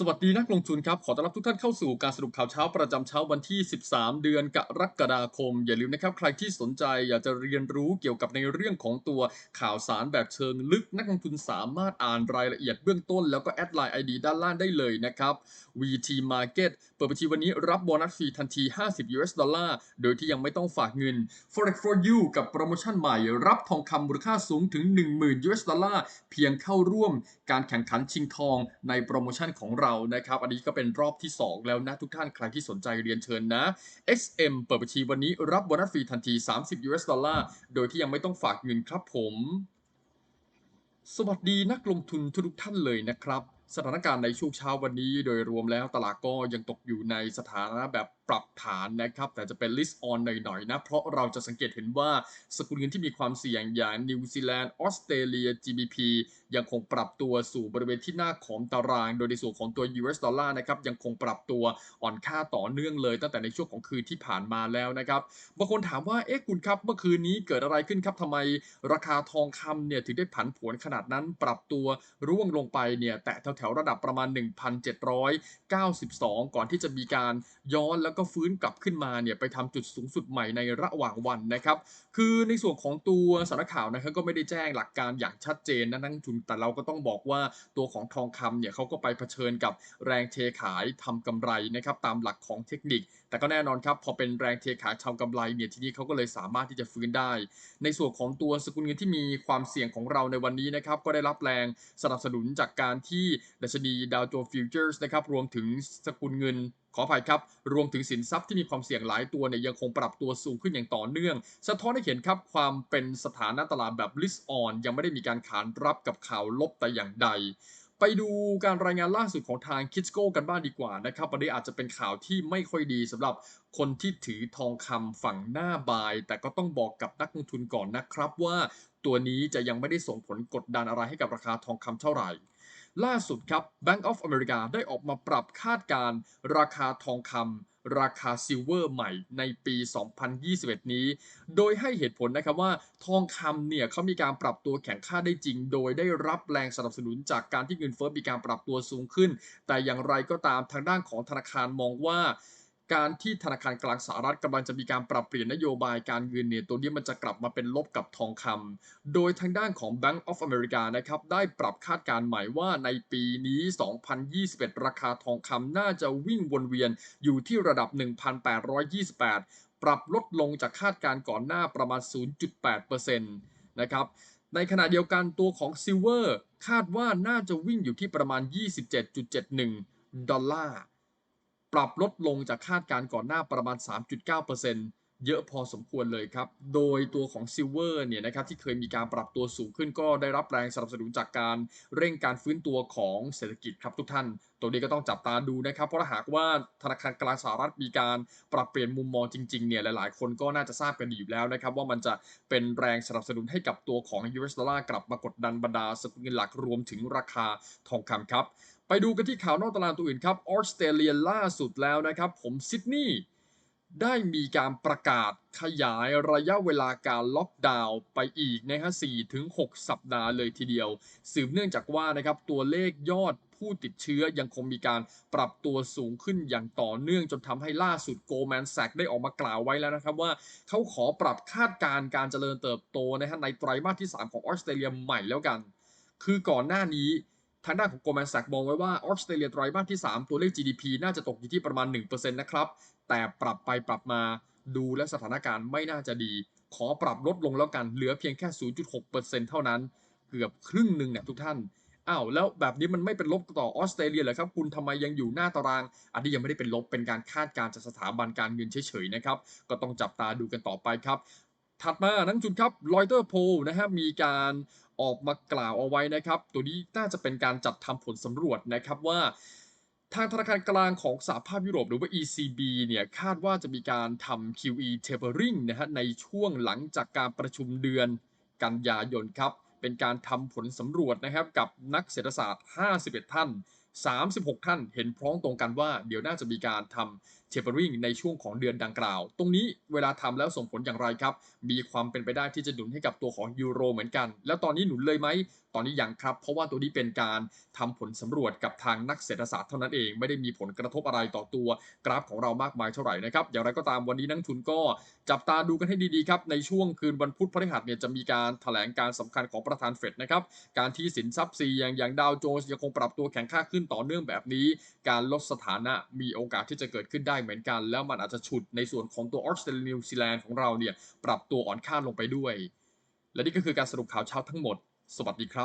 สวัสดีนักลงทุนครับ ขอต้อนรับทุกท่านเข้าสู่การสรุปข่าวเช้าประจำเช้าวันที่ 13 เดือนกรกฎาคม อย่าลืมนะครับ ใครที่สนใจอยากจะเรียนรู้เกี่ยวกับในเรื่องของตัวข่าวสารแบบเชิงลึก นักลงทุนสามารถอ่านรายละเอียดเบื้องต้น แล้วก็แอดไลน์ ID ด้านล่างได้เลยนะครับ VT Market เปิดบัญชีวันนี้รับโบนัสฟรีทันที 50 US ดอลลาร์ โดยที่ยังไม่ต้องฝากเงิน Forex for you กับโปรโมชั่นใหม่ รับทองคำมูลค่าสูงถึง 10,000 US ดอลลาร์เพียงเข้าร่วมการแข่งขันชิงทองในโปรโมชั่นของเรานะครับอันนี้ก็เป็นรอบที่ 2 แล้วนะทุกท่านใครที่สนใจเรียนเชิญนะ XM เปิดบัญชีวันนี้รับโบนัสฟรีทันที 30 US ดอลลาร์โดยที่ยังไม่ต้องฝากเงินครับผม สวัสดีนักลงทุนทุกท่านเลยนะครับ สถานการณ์ในช่วงเช้าวันนี้โดยรวมแล้วตลาดก็ยังตกอยู่ในสถานะแบบปรับฐานนะครับ แต่จะเป็น list on หน่อยๆนะ เพราะเราจะสังเกตเห็นว่าสกุลเงินที่มีความเสี่ยงอย่างนิวซีแลนด์ออสเตรเลีย GBP ยังคงปรับตัวสู่บริเวณที่หน้าของตาราง โดยในส่วนของตัว US ดอลลาร์นะครับยังคงปรับตัวอ่อนค่าต่อเนื่องเลย ตั้งแต่ในช่วงของคืนที่ผ่านมาแล้วนะครับบางคนถามว่าเอ๊ะคุณครับเมื่อคืนนี้เกิดอะไรขึ้นครับทำไมราคาทองคำเนี่ยถึงได้ผันผวนขนาดนั้นปรับตัวร่วงลงไปเนี่ยแตะแถวๆระดับประมาณ 1,792 ก่อนที่จะมีการย้อนแล้วก็ฟื้นกลับขึ้นมาเนี่ยไปทำจุดสูงสุดใหม่ในระหว่างวันนะครับ คือในส่วนของตัวสารข่าวนะครับก็ไม่ได้แจ้งหลักการอย่างชัดเจนนะนักลงทุนแต่เราก็ต้องบอกว่าตัวของทองคำเนี่ยเขาก็ไปเผชิญกับแรงเทขายทำกำไรนะครับตามหลักของเทคนิค แต่ก็แน่นอนครับพอเป็นแรงเทขายทำกำไรเนี่ยทีนี้เขาก็เลยสามารถที่จะฟื้นได้ ในส่วนของตัวสกุลเงินที่มีความเสี่ยงของเราในวันนี้นะครับก็ได้รับแรงสนับสนุนจากการที่ดัชนีดาวโจนส์ฟิวเจอร์สนะครับรวมถึงสกุลเงินขออภัยครับ รวมถึงสินทรัพย์ที่มีความเสี่ยงหลายตัวเนี่ยยังคงปรับตัวสูงขึ้นอย่างต่อเนื่อง สะท้อนให้เห็นครับความเป็นสถานะตลาดแบบ list on ยังไม่ได้มีการขานรับกับข่าวลบแต่อย่างใด ไปดูการรายงานล่าสุดของทางคิสโก้กันบ้างดีกว่านะครับวันนี้อาจจะเป็นข่าวที่ไม่ค่อยดีสำหรับคนที่ถือทองคำฝั่งหน้าบาย แต่ก็ต้องบอกกับนักลงทุนก่อนนะครับว่า ตัวนี้จะยังไม่ได้ส่งผลกดดันอะไรให้กับราคาทองคำเท่าไหร่ ล่าสุดครับ Bank of America ได้ออกมาปรับคาดการ์ราคาทองคำราคาซิลเวอร์ใหม่ในปี 2021 นี้ โดยให้เหตุผลนะครับว่าทองคำเนี่ยเขามีการปรับตัวแข่งค่าได้จริง โดยได้รับแรงสนับสนุนจากการที่เงินเฟ้อมีการปรับตัวสูงขึ้น แต่อย่างไรก็ตามทางด้านของธนาคารมองว่า การที่ธนาคารกลางสหรัฐกำลังจะมีการปรับเปลี่ยนนโยบายการเงินเนี่ยตัวนี้มันจะกลับมาเป็นลบกับทองคำโดยทางด้านของ Bank of America นะครับได้ปรับคาดการณ์ใหม่ว่าในปีนี้ 2021 ราคาทองคำน่าจะวิ่งวนเวียนอยู่ที่ระดับ 1,828 ปรับลดลงจากคาดการณ์ก่อนหน้าประมาณ 0.8%นะครับในขณะเดียวกันตัวของซิลเวอร์คาดว่าน่าจะวิ่งอยู่ที่ประมาณ 27.71 ดอลลาร์ ปรับลดลงจากคาดการณ์ก่อนหน้าประมาณ 3.9%เยอะพอสมควรเลยครับ โดยตัวของซิลเวอร์เนี่ยนะครับที่เคยมีการปรับตัวสูงขึ้นก็ได้รับแรงสนับสนุนจากการเร่งการฟื้นตัวของเศรษฐกิจครับทุกท่าน ตัวนี้ก็ต้องจับตาดูนะครับ เพราะหากว่าธนาคารกลางสหรัฐมีการปรับเปลี่ยนมุมมองจริงๆเนี่ยหลายๆ คนก็น่าจะทราบกันดีอยู่แล้วนะครับว่ามันจะเป็นแรงสนับสนุนให้กับตัวของ US ดอลลาร์กลับมากดดันบรรดาสกุลเงินหลักรวมถึงราคาทองคำครับ ไปดูกันที่ข่าวนอกตลาดตัวอื่นครับออสเตรเลียล่าสุดแล้วนะครับ ผมซิดนีย์ได้มีการประกาศขยายระยะเวลาการล็อกดาวน์ไปอีกนะฮะ4ถึง 6 สัปดาห์เลยทีเดียว สืบเนื่องจากว่านะครับตัวเลขยอดผู้ติดเชื้อยังคงมีการปรับตัวสูงขึ้นอย่างต่อเนื่องจนทำให้ล่าสุดโกลแมนแซกได้ออกมากล่าวไว้แล้วนะครับว่าเขาขอปรับคาดการณ์การเจริญเติบโตนะฮะในไตรมาสที่ 3 ของออสเตรเลียใหม่แล้วกัน คือก่อนหน้านี้ ทางด้านของ Goldman Sachs มองไว้ว่าออสเตรเลียไตรมาสที่ 3 ตัวเลข GDP น่าจะตกอยู่ที่ประมาณ 1%นะครับ แต่ปรับไปปรับมาดูและสถานการณ์ไม่น่าจะดี ขอปรับลดลงแล้วกันเหลือเพียงแค่ 0.6%เท่านั้น เกือบครึ่งหนึ่งเนี่ยทุกท่านอ้าวแล้วแบบนี้มันไม่เป็นลบต่อออสเตรเลียเหรอครับ คุณทำไมยังอยู่หน้าตาราง อันนี้ยังไม่ได้เป็นลบเป็นการคาดการณ์จากสถาบันการเงินเฉยๆนะครับ ก็ต้องจับตาดูกันต่อไปครับ ถัดมานักลงทุนครับลอยเตอร์โพนะฮะมีการออกมากล่าวเอาไว้นะครับ ตัวนี้น่าจะเป็นการจัดทำผลสำรวจนะครับว่า ทางธนาคารกลางของสหภาพยุโรปหรือว่า ECB เนี่ยคาดว่าจะมีการทำ QE tapering นะฮะในช่วงหลังจากการประชุมเดือนกันยายนครับ เป็นการทำผลสำรวจนะครับกับนักเศรษฐศาสตร์ 51 ท่าน 36 ท่านเห็นพร้องตรงกันว่า เดี๋ยวน่าจะมีการทำเทเบอร์ริงในช่วงของเดือนดังกล่าว ตรงนี้เวลาทำแล้วส่งผลอย่างไรครับ มีความเป็นไปได้ที่จะหนุนให้กับตัวของยูโรเหมือนกัน แล้วตอนนี้หนุนเลยไหม ตอนนี้ยังครับ เพราะว่าตัวนี้เป็นการทำผลสำรวจกับทางนักเศรษฐศาสตร์เท่านั้นเอง ไม่ได้มีผลกระทบอะไรต่อตัวกราฟของเรามากมายเท่าไหร่นะครับ อย่างไรก็ตามวันนี้นักทุนก็จับตาดูกันให้ดีๆครับ ในช่วงคืนวันพุธพฤหัสเนี่ยจะมีการแถลงการสำคัญของประธานเฟดนะครับ การที่สินทรัพย์เสี่ยงอย่างดาวโจนส์ยังคงปรับตัวแข็งค่าขึ้นต่อเนื่องแบบนี้ การลดสถานะมีโอกาสที่จะเกิดขึ้นได้เหมือนกัน แล้วมันอาจจะฉุดในส่วนของตัวออสเตรเลียนิวซีแลนด์ของเราเนี่ยปรับตัวอ่อนค่าลงไปด้วย และนี่ก็คือการสรุปข่าวเช้าทั้งหมด สวัสดีครับ